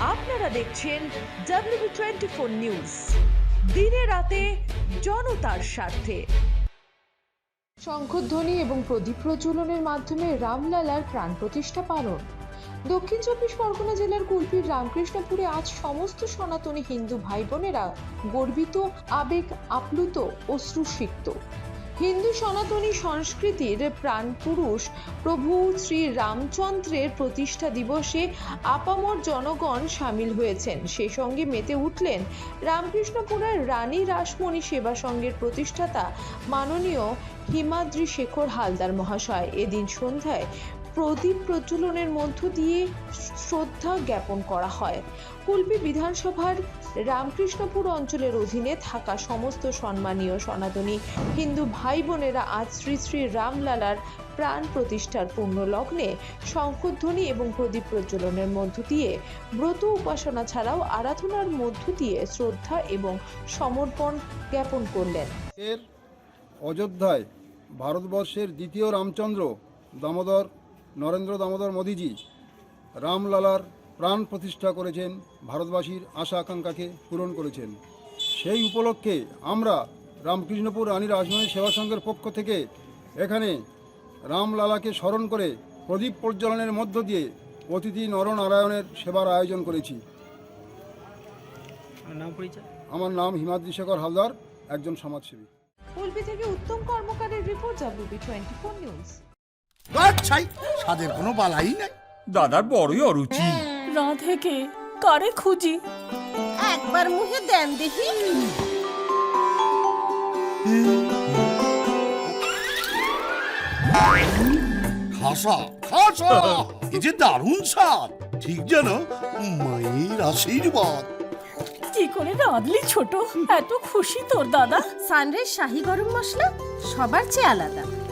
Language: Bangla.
আপনারা দেখছেন ডাব্লিউ টোয়েন্টি ফোর নিউজ দিনে রাতে জনতার স্বার্থে। শঙ্খধ্বনি এবং প্রদীপ প্রজ্বলনের মাধ্যমে রামলালার প্রাণ প্রতিষ্ঠা পালন। দক্ষিণ চব্বিশ পরগনা জেলার কুলপির রামকৃষ্ণপুরে আজ সমস্ত সনাতনী হিন্দু ভাই বোনেরা গর্বিত, আবেগ, আপ্লুত অশ্রুসিক্ত হিন্দু সনাতনী সংস্কৃতির প্রাণপুরুষ প্রভু শ্রী রামচন্দ্রের প্রতিষ্ঠা দিবসে আপামর জনগণ সামিল হয়েছেন। সে সঙ্গে মেতে উঠলেন রামকৃষ্ণপুরের রানী রাসমণি সেবা সংঘের প্রতিষ্ঠাতা মাননীয় হিমাদ্রি শেখর হালদার মহাশয়। এদিন সন্ধ্যায় প্রদীপ প্রজ্বলনের মধ্য দিয়ে শ্রদ্ধা জ্ঞাপন করা হয়। কুলপি বিধানসভার রামকৃষ্ণপুর অঞ্চলের অধীনে থাকা সমস্ত সম্মানীয় সনাতনী হিন্দু ভাই বোনেরা আজ শ্রী শ্রী রামলালার প্রাণ প্রতিষ্ঠার পূর্ণ লগ্নে শঙ্খধ্বনি এবং প্রদীপ প্রজ্বলনের মধ্য দিয়ে ব্রত উপাসনা ছাড়াও আরাধনার মধ্য দিয়ে শ্রদ্ধা এবং সমর্পণ জ্ঞাপন করলেন। এর অযোধ্যায় ভারতবর্ষের দ্বিতীয় রামচন্দ্র দামোদর নরেন্দ্র দামোদর মোদিজি রামলালার প্রাণ প্রতিষ্ঠা করেছেন ভারতবাসীর আশা আকাঙ্ক্ষাকে পূরণ করেছেন। সেই উপলক্ষে আমরা রামকৃষ্ণপুর রানী রাসমণি সেবা সংঘের পক্ষ থেকে এখানে রামলালাকে স্মরণ করে প্রদীপ প্রজ্বলনের মধ্য দিয়ে অতিথি নরনারায়ণের সেবার আয়োজন করেছি। আমার নাম হিমাদ্রি শেখর হালদার একজন সমাজসেবী। থেকে Uttam কর্মকারের report WB twenty four news আচ্ছাই স্বাদের কোনো বালাই নাই। দাদার বড়ই অরুচি। রাধেকে কারে খুঁজি? একবার মুখে দেন দেখি। খাসা খাসা এই যে দারুণ স্বাদ ঠিক যেন মায়ের আশীর্বাদ। কি করে রাঁধলি ছোট এত খুশি তোর দাদা। সানরাইজ শাহি গরম মশলা সবার চেয়ে আলাদা।